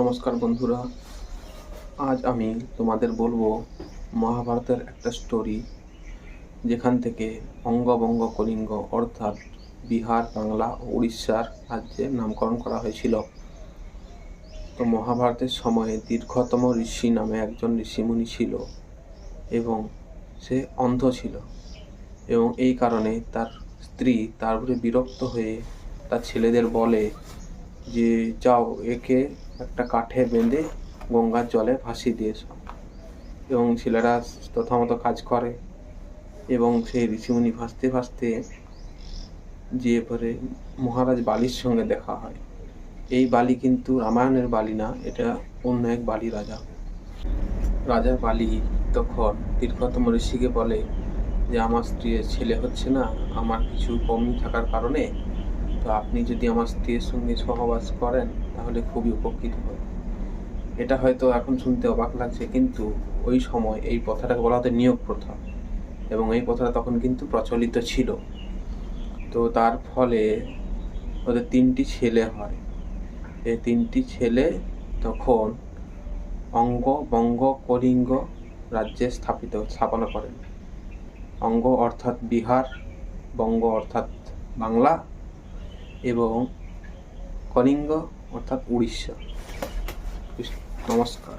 নমস্কার বন্ধুরা। আজ আমি তোমাদের বলব মহাভারতের একটা স্টোরি যেখান থেকে অঙ্গবঙ্গ কলিঙ্গ অর্থাৎ বিহার, বাংলা ও উড়িষ্যার রাজ্যের নামকরণ করা হয়েছিল। তো মহাভারতের সময়ে দীর্ঘতম ঋষি নামে একজন ঋষিমুনি ছিল এবং সে অন্ধ ছিল এবং এই কারণে তার স্ত্রী তার উপরে বিরক্ত হয়ে তার ছেলেদের বলে যে, যাও, একে একটা কাঠে বেঁধে গঙ্গার জলে ভাসিয়ে দিয়ে এসো এবং ছেলেরা তথামত কাজ করে এবং সেই ঋষিমুনি ভাসতে ভাসতে যে পরে মহারাজ বালির সঙ্গে দেখা হয়। এই বালি কিন্তু রামায়ণের বালি না, এটা অন্য এক বালি রাজা। রাজা বালি তখন দীর্ঘতম ঋষিকে বলে যে, আমার স্ত্রীর ছেলে হচ্ছে না, আমার কিছু কমি থাকার কারণে তো আপনি যদি আমার স্ত্রীর সঙ্গে সহবাস করেন, তাহলে খুবই উপকৃত হব এটা হয়তো এখন শুনতে অবাক লাগছে, কিন্তু ওই সময় এই প্রথাটাকে বলা হতো নিয়োগ প্রথা। এবং এই প্রথাটা তখন কিন্তু প্রচলিত ছিল। তো তার ফলে ওদের তিনটি ছেলে হয়। এই তিনটি ছেলে তখন অঙ্গ, বঙ্গ, কলিঙ্গ রাজ্যে স্থাপিত, স্থাপনা করেন। অঙ্গ অর্থাৎ বিহার, বঙ্গ অর্থাৎ বাংলা এবং কলিঙ্গ অর্থাৎ উড়িষ্যা। নমস্কার।